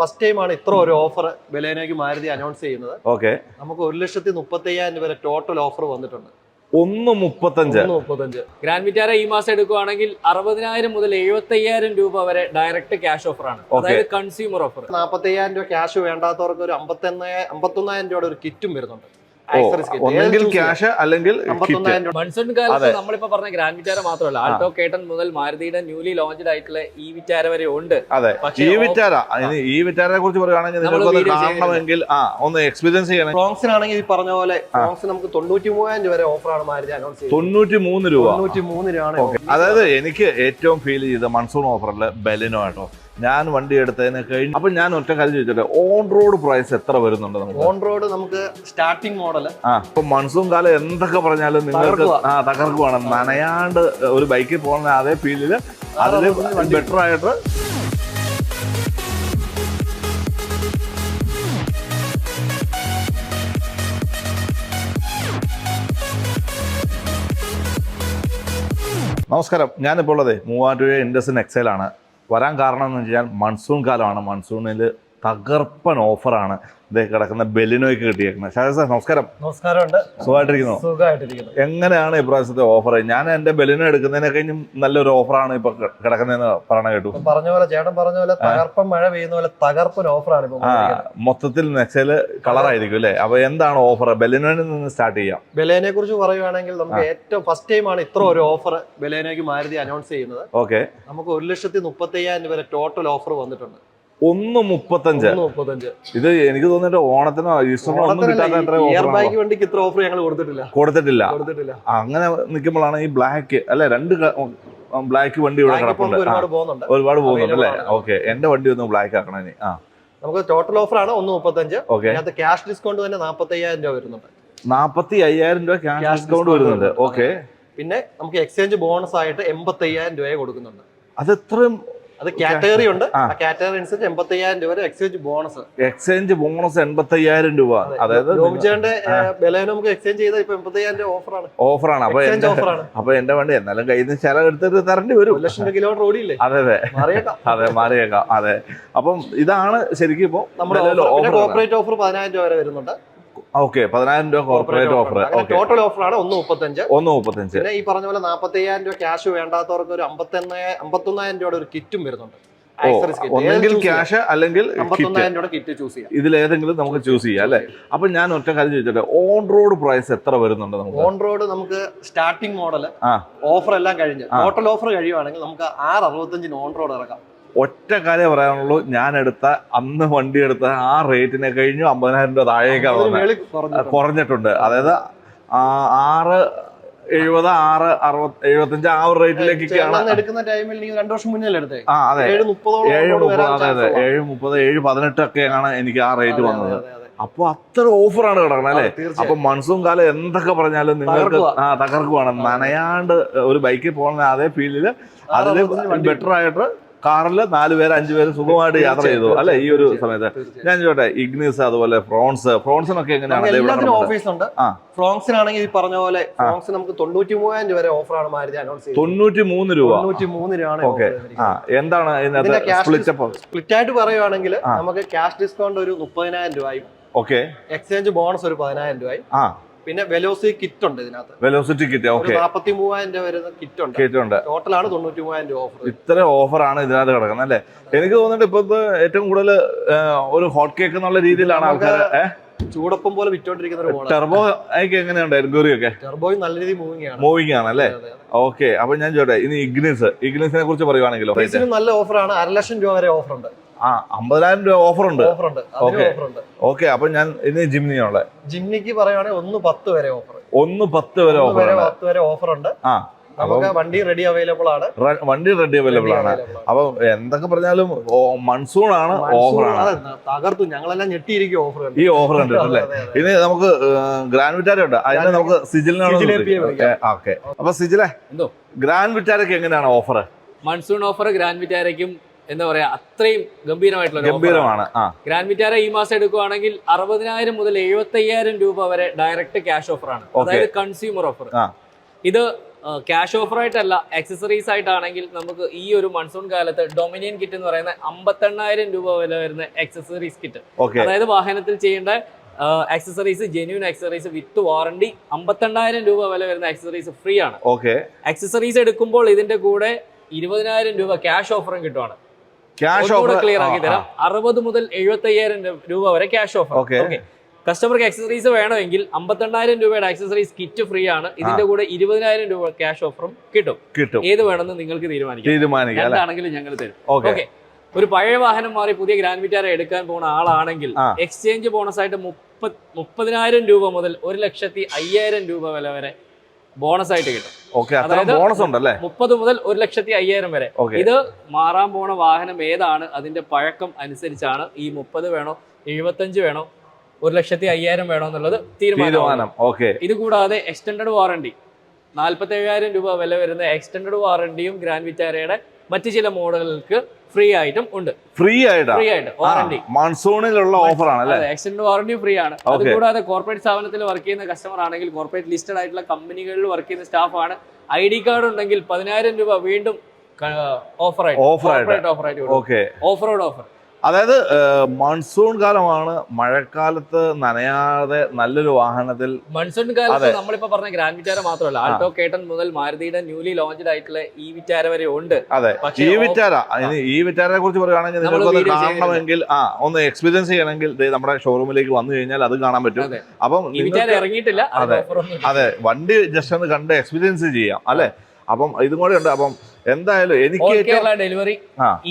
First ടൈമാണ് ഇത്ര ഒരു ഓഫർ ബലേനോയ്ക്ക് മാരുതി അനൗൺസ് ചെയ്യുന്നത്. ഓക്കെ നമുക്ക് ഒരു ലക്ഷത്തി മുപ്പത്തി അയ്യായിരം രൂപ വരെ ടോട്ടൽ ഓഫർ വന്നിട്ടുണ്ട്. ഒന്ന് മുപ്പത്തഞ്ച്. മുപ്പത്തഞ്ച്. ഗ്രാൻഡ് വിറ്റാര ഈ മാസം എടുക്കുവാണെങ്കിൽ അറുപതിനായിരം മുതൽ എഴുപത്തി അയ്യായിരം രൂപ വരെ ഡയറക്റ്റ് ക്യാഷ് ഓഫർ ആണ്. അതായത് കൺസ്യൂമർ ഓഫർ നാപ്പത്തി അയ്യായിരം രൂപ ക്യാഷ് വേണ്ടാത്തവർക്ക് ഒരു അമ്പത്തി അമ്പത്തൊന്നായിരം രൂപയുടെ ഒരു കിറ്റും വരുന്നുണ്ട്. ഒന്നെങ്കിൽ ക്യാഷ് അല്ലെങ്കിൽ മൺസൂൺ കാലത്ത് നമ്മളിപ്പോ പറഞ്ഞ ഗ്രാൻഡ് വിറ്റാര മാത്രമല്ല. ആൾട്ടോ കേട്ടൻ മുതൽ മാരുതിയുടെ ന്യൂലി ലോഞ്ച്ഡ് ആയിട്ടുള്ള ഈ വിറ്റാര വരെ ഉണ്ട്. അതെ. ഈ വിറ്റാര ഈ വിറ്റാരനെ കുറിച്ച് പറയുകയാണെങ്കിൽ നിങ്ങൾക്ക് കാണണമെങ്കിൽ ആ ഒന്ന് എക്സ്പീരിയൻസ് ചെയ്യണം. ഫ്രോങ്സിനാണെങ്കിൽ ഈ പറഞ്ഞ പോലെ ഫ്രോങ്സ് നമുക്ക് തൊണ്ണൂറ്റി മൂവായിരം രൂപ വരെ ഓഫറാണ് മാരുതി അനൗൺസ് തൊണ്ണൂറ്റി മൂന്ന് രൂപ. തൊണ്ണൂറ്റി മൂന്ന് രൂപ അതായത് എനിക്ക് ഏറ്റവും ഫീൽ ചെയ്ത മൺസൂൺ ഓഫറിൽ ബെലിനോ കേട്ടോ ഞാൻ വണ്ടി എടുത്തതിന് കഴിഞ്ഞ് അപ്പൊ ഞാൻ ഒറ്റ കാര്യം ചോദിച്ചോട്ടെ ഓൺ റോഡ് പ്രൈസ് എത്ര വരുന്നുണ്ട് നമുക്ക്? ഓൺ റോഡ് നമുക്ക് സ്റ്റാർട്ടിംഗ് മോഡൽ ആ ഇപ്പൊ മൺസൂൺ കാലം എന്തൊക്കെ പറഞ്ഞാലും നിങ്ങൾക്ക്. ആ തകർക്കുവാണ്. നനയാണ്ട് ഒരു ബൈക്കിൽ പോകുന്ന അതേ ഫീലിൽ അതിൽ ബെറ്റർ ആയിട്ട് നമസ്കാരം. ഞാനിപ്പോൾ ഉള്ളത് മൂവാറ്റുപുഴ ഇൻഡസിൻ എക്സൈലാണ് വരാൻ കാരണം എന്ന് വെച്ചാൽ മൺസൂൺ കാലമാണ്. മൺസൂണിൽ തകർപ്പൻ ഓഫറാണ് ഇതേ കിടക്കുന്ന ബെലിനോയ്ക്ക് കിട്ടിയേക്കുന്നത് ഷാജ സാർ നമസ്കാരം. നമസ്കാരമുണ്ട്. സുഖമായിട്ടിരിക്കുന്നു? സുഖമായിട്ടിരിക്കുന്നു. എങ്ങനെയാണ് ഇപ്രാവശ്യത്തെ ഓഫർ ഞാൻ എന്റെ ബെലിനോ എടുക്കുന്നതിനെ കഴിഞ്ഞും നല്ലൊരു ഓഫറാണ് ഇപ്പൊ കിടക്കുന്നതെന്ന് പറയണ കേട്ടു. പറഞ്ഞ പോലെ ചേട്ടൻ പറഞ്ഞ പോലെ തകർപ്പൻ മഴ പെയ്യുന്ന പോലെ തകർപ്പൻ ഓഫറാണ് ഇപ്പൊ മൊത്തത്തിൽ നെക്സൽ കളറായിരിക്കും അല്ലേ? അപ്പൊ എന്താണ് ഓഫർ ബെലിനോയിൽ നിന്ന് സ്റ്റാർട്ട് ചെയ്യാം. ബലേനെ കുറിച്ച് പറയുവാണെങ്കിൽ നമുക്ക് ഏറ്റവും ഫസ്റ്റ് ടൈം ആണ് ഇത്ര ഒരു ഓഫർ ബലേനോയ്ക്ക് മാരുതി അനൗൺസ് ചെയ്യുന്നത്. ഓക്കെ നമുക്ക് ഒരു ലക്ഷത്തി മുപ്പത്തി അയ്യായിരം രൂപ ടോട്ടൽ ഓഫർ വന്നിട്ടുണ്ട്. ഒന്ന് മുപ്പത്തഞ്ച്. ഇത് എനിക്ക് തോന്നിട്ട് ഓണത്തിനോ ഈസ്റ്ററിനോ ഒന്നും കിട്ടാത്ത വണ്ടിക്ക് ഇത്ര ഓഫർ ഞങ്ങൾ കൊടുത്തിട്ടില്ല. കൊടുത്തിട്ടില്ല. കൊടുത്തിട്ടില്ല. അങ്ങനെ നിൽക്കുമ്പോഴാണ് ഈ ബ്ലാക്ക് അല്ലെ രണ്ട് ബ്ലാക്ക് വണ്ടി ഇവിടെ കിടപ്പുണ്ട്. ഒരുപാട് പോകുന്നുണ്ട്. അല്ലെ? ഓക്കെ എന്റെ വണ്ടി ഒന്ന് ബ്ലാക്ക് ആക്കണം ഇനി. ആ. നമുക്ക് ടോട്ടൽ ഓഫർ ആണ് ഒന്ന് മുപ്പത്തഞ്ച്. അതിനകത്ത് ക്യാഷ് ഡിസ്കൗണ്ട് തന്നെ നാപ്പത്തി അയ്യായിരം രൂപ വരുന്നുണ്ട്. നാപ്പത്തി അയ്യായിരം രൂപ ക്യാഷ് ഡിസ്കൗണ്ട് വരുന്നുണ്ട്. വരുന്നുണ്ട്. ഓക്കെ പിന്നെ നമുക്ക് എക്സ്ചേഞ്ച് ബോണസ് ആയിട്ട് എൺപത്തി അയ്യായിരം രൂപയെ കൊടുക്കുന്നുണ്ട്. അത് എത്രയും അത് കാറ്റഗറി ഉണ്ട്. കാറ്റഗറി അനുസരിച്ച് എൺപത്തി അയ്യായിരം രൂപ വരെ എക്സ്ചേഞ്ച് ബോണസ് എക്സ്ചേഞ്ച് ബോണസ് എൺപത്തി അയ്യായിരം രൂപ അതായത് രോമിച്ചേന്റെ ബലേന നമുക്ക് എക്സ്ചേഞ്ച് ചെയ്താൽ ഇപ്പൊ എൺപത്തി അയ്യായിരം രൂപ ഓഫറാണ് ഓഫറാണ് അപ്പൊ ഓഫറാണ് അപ്പൊ എന്റെ വണ്ടി എന്നാലും കയ്യിൽ നിന്ന് ചില എടുത്തിട്ട് തരേണ്ടി വരും. ഒരു ലക്ഷം കിലോമീറ്റർ ഓടിയില്ലേ? അതെ അതെ. അതെ മാറിയേക്കാം. അതെ. അപ്പം ഇതാണ് ശരിക്കും ഇപ്പൊ നമ്മുടെ കോർപ്പറേറ്റ് ഓഫർ പതിനായിരം രൂപ വരെ വരുന്നുണ്ട്. ഓക്കെ പതിനായിരം രൂപ കോർപ്പറേറ്റ് ഓഫർ ടോട്ടൽ ഓഫറാണ് ഒന്ന് മുപ്പത്തഞ്ച്. ഒന്ന് മുപ്പത്തഞ്ച്. പിന്നെ ഈ പറഞ്ഞ പോലെ നാപ്പത്തി അയ്യായിരം രൂപ ക്യാഷ് വേണ്ടാത്തവർക്ക് ഒരു അമ്പത്തി അമ്പത്തൊന്നായിരം രൂപയുടെ ഒരു കിറ്റും വരുന്നുണ്ട്. ഒന്നെങ്കിൽ ക്യാഷ് അല്ലെങ്കിൽ ചെയ്യാം. ഇതിലേതെങ്കിലും നമുക്ക് ചൂസ് ചെയ്യാം അല്ലെ? അപ്പൊ ഞാൻ ഒറ്റ കാര്യം ചോദിച്ചോട്ടെ ഓൺ റോഡ് പ്രൈസ് എത്ര വരുന്നുണ്ട് നമുക്ക്? ഓൺ റോഡ് നമുക്ക് സ്റ്റാർട്ടിംഗ് മോഡൽ ഓഫർ എല്ലാം കഴിഞ്ഞ്. ടോട്ടൽ ഓഫർ കഴിയുവാണെങ്കിൽ നമുക്ക് ആറ് അറുപത്തഞ്ചിന് ഓൺ റോഡ് ഇറക്കാം. ഒറ്റ കാര്യം പറയാനുള്ളൂ ഞാൻ എടുത്ത അന്ന് വണ്ടി എടുത്ത ആ റേറ്റിനെ കഴിഞ്ഞു അമ്പതിനായിരം രൂപ താഴേക്കാണ് മേളിൽ കുറഞ്ഞിട്ടുണ്ട്. അതായത് ആ ആറ് എഴുപത് ആറ് അറുപത് എഴുപത്തഞ്ച് ആ ഒരു റേറ്റിലേക്കൊക്കെയാണ്. എടുക്കുന്ന ടൈമിൽ നീ രണ്ടു വർഷം മുന്നേ എടുത്തേ? ആ അതെ. ഏഴ് മുപ്പതോളം ഏഴ് മുപ്പത് അതെ അതെ. ഏഴ് മുപ്പത് ഏഴ് പതിനെട്ടൊക്കെയാണ് എനിക്ക് ആ റേറ്റ് വന്നത് അതെ, അതെ, അതെ. അപ്പൊ അത്ര ഓഫറാണ് കിടക്കണം അല്ലേ? അപ്പൊ മൺസൂൺ കാലം എന്തൊക്കെ പറഞ്ഞാലും നിങ്ങൾക്ക് ആ തകർക്കുവാണ്. നനയാണ്ട് ഒരു ബൈക്കിൽ പോകുന്ന അതേ ഫീൽഡിൽ അതിൽ ബെറ്റർ ആയിട്ട് കാറിൽ നാല് പേര് അഞ്ചു പേര് സുഖമായിട്ട് യാത്ര ചെയ്തു. അല്ലെ? ഈ ഒരു സമയത്ത്. ഞാൻ ചോട്ടെ ഇഗ്നിസ് അതുപോലെ ഫ്രോൺസ് ഫ്രോൺസിനൊക്കെ എങ്ങനെയാണ്? ഓഫീസുണ്ട് ഫ്രോൺസിനാണെങ്കിൽ ഈ പറഞ്ഞ പോലെ ഫ്രോങ്സ് നമുക്ക് തൊണ്ണൂറ്റി മൂവായിരം രൂപ വരെ ഓഫറാണ് മാരുതി അനൗൺസ് ചെയ്തത്. തൊണ്ണൂറ്റി മൂന്ന് രൂപ. തൊണ്ണൂറ്റി മൂന്ന് രൂപയാണ് ഓക്കെ. ആ. എന്താണ് സ്പ്ലിറ്റ് ആയിട്ട് പറയുവാണെങ്കിൽ നമുക്ക് ക്യാഷ് ഡിസ്കൗണ്ട് ഒരു മുപ്പതിനായിരം രൂപയും ഓക്കെ. എക്സ്ചേഞ്ച് ബോണസ് ഒരു പതിനായിരം രൂപയും പിന്നെ വെലോസിറ്റി കിറ്റ് ഉണ്ട് ഇതിനകത്ത്. വെലോസിറ്റി കിറ്റ് ഓക്കെ നാപ്പത്തി മൂവായിരം രൂപ വരുന്ന കിറ്റ് ഉണ്ട്. കിറ്റ് ഉണ്ട്. ടോട്ടലാണ് തൊണ്ണൂറ്റി മൂവായിരം രൂപ ഓഫർ ഇത്ര ഓഫറാണ് ഇതിനകത്ത് കിടക്കുന്നത് അല്ലേ? എനിക്ക് തോന്നുന്നുണ്ട് ഇപ്പൊ ഏറ്റവും കൂടുതൽ ഒരു ഹോട്ട് കേക്ക് എന്നുള്ള രീതിയിലാണ് ആൾക്കാർ ചൂടൊപ്പം പോലെ വിറ്റോണ്ടിരിക്കുന്ന ഒരു ടെർബോ ഒക്കെ എങ്ങനെയുണ്ട്? എൻക്വയറി ഒക്കെ ടെർബോയും നല്ല രീതി മൂവിംഗ് ആണ്. മൂവിംഗ് ആണ് അല്ലേ. ഓക്കെ അപ്പൊ ഞാൻ ചോട്ടെ ഇനി ഇഗ്നിസ് ഇഗ്നിസിനെ കുറിച്ച് പറയുവാണെങ്കിലോ? നല്ല ഓഫറാണ് അര ലക്ഷം രൂപ വരെ ഓഫർ ഉണ്ട്. ആ അമ്പതിനായിരം രൂപ ഓഫർ ഉണ്ട് ഓഫർ ഉണ്ട് Okay. ഓക്കെ അപ്പൊ ഞാൻ ഇനി ജിംനിയാണുള്ളത് ജിമ്മിക്ക് പറയുവാണെങ്കിൽ ഒന്ന് പത്ത് വരെ ഓഫർ. ഒന്ന് പത്ത് വരെ ഓഫർ ഉണ്ട് പത്ത് വരെ ഓഫർ ഉണ്ട് ആ നമുക്ക് വണ്ടി റെഡി അവൈലബിൾ ആണ്. വണ്ടി റെഡി അവൈലബിൾ ആണ്. അപ്പൊ എന്തൊക്കെ പറഞ്ഞാലും മൺസൂൺ ആണ് ഓഫർ ആണ് തകർത്തു. ഞങ്ങളെല്ലാം ഞെട്ടിയിരിക്കും ഓഫർ ഈ ഓഫർ കണ്ടിട്ടല്ലേ? ഇനി നമുക്ക് ഗ്രാൻഡ് വിറ്റാര ഉണ്ട്. അതിന് നമുക്ക് സിജിലിനാണ്. ഓക്കെ അപ്പൊ സിജിലെ എന്തോ? ഗ്രാൻഡ് വിറ്റാരക്ക് എങ്ങനെയാണ് ഓഫർ മൺസൂൺ ഓഫർ ഗ്രാൻഡ് വിറ്റാരയ്ക്കും എന്താ പറയാ അത്രയും ഗംഭീരമായിട്ടുള്ള. ഗംഭീരമാണ്. ഗ്രാൻഡ് വിറ്റാര ഈ മാസം എടുക്കുവാണെങ്കിൽ അറുപതിനായിരം മുതൽ എഴുപത്തി അയ്യായിരം രൂപ വരെ ഡയറക്റ്റ് ക്യാഷ് ഓഫർ ആണ്. അതായത് കൺസ്യൂമർ ഓഫർ ഇത് ക്യാഷ് ഓഫർ ആയിട്ടല്ല ആക്സസറീസ് ആയിട്ടാണെങ്കിൽ നമുക്ക് ഈ ഒരു മൺസൂൺ കാലത്ത് ഡൊമിനിയൻ കിറ്റ് എന്ന് പറയുന്ന അമ്പത്തെണ്ണായിരം രൂപ വില വരുന്ന ആക്സസറീസ് കിറ്റ് അതായത് വാഹനത്തിൽ ചെയ്യേണ്ട accessories genuine accessories with warranty അമ്പത്തെണ്ണായിരം രൂപ വില വരുന്ന ആക്സസറീസ് ഫ്രീ ആണ്. ആക്സസറീസ് എടുക്കുമ്പോൾ ഇതിന്റെ കൂടെ ഇരുപതിനായിരം രൂപ ക്യാഷ് ഓഫറും കിട്ടുവാണ്. ക്യാഷ് ഓഫർ ക്ലിയർ ആക്കി തരാം. അറുപത് മുതൽ എഴുപത്തി അയ്യായിരം രൂപ വരെ ക്യാഷ് ഓഫർ. ഓക്കെ കസ്റ്റമർക്ക് ആക്സസറീസ് വേണമെങ്കിൽ അമ്പത്തെണ്ണായിരം രൂപയുടെ ആക്സസറീസ് കിറ്റ് ഫ്രീ ആണ്. ഇതിന്റെ കൂടെ ഇരുപതിനായിരം രൂപ ക്യാഷ് ഓഫറും കിട്ടും. കിട്ടും. ഏത് വേണമെന്ന് നിങ്ങൾക്ക് തീരുമാനിക്കാം. തീരുമാനിക്കാം എന്താണെങ്കിലും ഞങ്ങൾ തരും. ഓക്കെ ഒരു പഴയ വാഹനം മാറി പുതിയ ഗ്രാൻഡ് വിറ്റാര എടുക്കാൻ പോകുന്ന ആളാണെങ്കിൽ. എക്സ്ചേഞ്ച് ബോണസ് ആയിട്ട് മുപ്പത് മുപ്പതിനായിരം രൂപ മുതൽ ഒരു ലക്ഷത്തി അയ്യായിരം രൂപ വില വരെ ബോണസ് ആയിട്ട് കിട്ടും. ബോണസ് ഉണ്ടല്ലേ? മുപ്പത് മുതൽ ഒരു ലക്ഷത്തി അയ്യായിരം വരെ. ഇത് മാറാൻ പോണ വാഹനം ഏതാണ്? അതിന്റെ പഴക്കം അനുസരിച്ചാണ് ഈ മുപ്പത് വേണോ എഴുപത്തഞ്ച് വേണോ ഒരു ലക്ഷത്തി അയ്യായിരം വേണോ എന്നുള്ളത് തീരുമാനം. ഇത് കൂടാതെ എക്സ്റ്റൻഡ് വാറണ്ടി നാൽപ്പത്തി ഏഴായിരം രൂപ വില വരുന്ന എക്സ്റ്റൻഡ് വാറണ്ടിയും ഗ്രാൻഡ് വിറ്റാരയുടെ മറ്റു ചില മോഡലുകൾക്ക് ഫ്രീ ആയിട്ടും ഉണ്ട്. ഫ്രീ ആയിട്ട്? ഫ്രീ ആയിട്ട് വാറണ്ടി മൺസൂണിലുള്ള ഓഫർ ആണ് അല്ലേ? എക്സ്റ്റൻഡ് വാറണ്ടി ഫ്രീ ആണ്. അതുകൂടാതെ കൂടാതെ കോർപ്പറേറ്റ് സ്ഥാപനത്തിൽ വർക്ക് ചെയ്യുന്ന കസ്റ്റമർ ആണെങ്കിൽ കോർപ്പറേറ്റ് ലിസ്റ്റഡ് ആയിട്ടുള്ള കമ്പനികളിൽ വർക്ക് ചെയ്യുന്ന സ്റ്റാഫ് ആണ്. ഐ ഡി കാർഡ് ഉണ്ടെങ്കിൽ പതിനായിരം രൂപ വീണ്ടും ഓഫർ ആയിട്ട്. ഓഫർ ആയിട്ട്. ഓഫർ അതായത് മൺസൂൺ കാലമാണ് മഴക്കാലത്ത് നനയാതെ നല്ലൊരു വാഹനത്തിൽ മൺസൂൺ കാലത്ത്. നമ്മളിപ്പോ പറഞ്ഞ ഗ്രാൻഡ് വിറ്റാര മാത്രമല്ല. ആൾട്ടോ കേട്ടൻ മുതൽ മാരുതിയുടെ ന്യൂലി ലോഞ്ച് ആയിട്ടുള്ള ഈ വിറ്റാര വരെ ഉണ്ട്. അതെ. ഈ വിറ്റാര ഈ വിറ്റാരനെ കുറിച്ച് പറയുകയാണെങ്കിൽ നിങ്ങൾക്ക് കാണണമെങ്കിൽ ആ ഒന്ന് എക്സ്പീരിയൻസ് ചെയ്യണമെങ്കിൽ നമ്മുടെ ഷോറൂമിലേക്ക് വന്നു കഴിഞ്ഞാൽ അത് കാണാൻ പറ്റും. അപ്പം വിറ്റാര ഇറങ്ങിയിട്ടില്ല. അതെ. അതെ. വണ്ടി ജസ്റ്റ് ഒന്ന് കണ്ട് എക്സ്പീരിയൻസ് ചെയ്യാം. അല്ലെ? അപ്പം ഇതും കൂടെ ഉണ്ട്. അപ്പം എന്തായാലും എനിക്ക് ഡെലിവറി.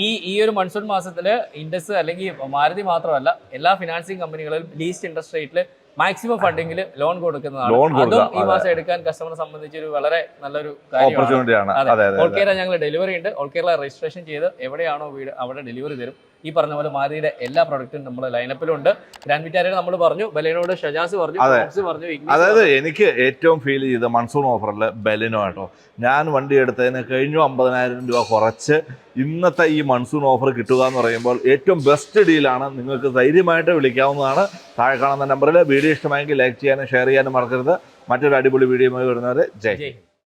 ഈ ഈ ഒരു മൺസൂൺ മാസത്തിൽ ഇൻഡസ് അല്ലെങ്കിൽ മാരുതി മാത്രമല്ല എല്ലാ ഫിനാൻസിങ് കമ്പനികളിലും ലീസ്റ്റ് ഇൻട്രസ്റ്റ് റേറ്റിൽ മാക്സിമം ഫണ്ടിങ്ങിൽ ലോൺ കൊടുക്കുന്നതാണ്. ലോൺ അതും ഈ മാസം എടുക്കാൻ കസ്റ്റമറെ സംബന്ധിച്ച് ഒരു വളരെ നല്ലൊരു കാര്യമാണ്. ഓപ്പർച്യൂണിറ്റി ആണ്. അതെ. അതെ അതെ ഓൾ കേരള ഞങ്ങൾ ഡെലിവറി ഉണ്ട്. ഓൾ കേരള രജിസ്ട്രേഷൻ ചെയ്ത് എവിടെയാണോ വീട് അവിടെ ഡെലിവറി തരും. ഈ പറഞ്ഞ പോലെ മാരിയുടെ എല്ലാ പ്രൊഡക്റ്റും നമ്മുടെ ലൈനപ്പിലുണ്ട് ഗ്രാൻഡ് വിറ്റാരിയുടെ നമ്മൾ പറഞ്ഞു ബലേനോട് ഷജാസ് പറഞ്ഞു പറഞ്ഞു അതായത് എനിക്ക് ഏറ്റവും ഫീൽ ചെയ്ത മൺസൂൺ ഓഫറിൽ ബലിനോ കേട്ടോ. ഞാൻ വണ്ടി എടുത്തതിന് കഴിഞ്ഞു അമ്പതിനായിരം രൂപ കുറച്ച് ഇന്നത്തെ ഈ മൺസൂൺ ഓഫർ കിട്ടുക എന്ന് പറയുമ്പോൾ ഏറ്റവും ബെസ്റ്റ് ഡീലാണ് നിങ്ങൾക്ക് ധൈര്യമായിട്ട് വിളിക്കാവുന്നതാണ്. താഴെ കാണുന്ന നമ്പറിൽ വീഡിയോ ഇഷ്ടമായെങ്കിൽ ലൈക്ക് ചെയ്യാനും ഷെയർ ചെയ്യാനും മറക്കരുത് മറ്റൊരു അടിപൊളി വീഡിയോ വരുന്നവരെ ജയ്.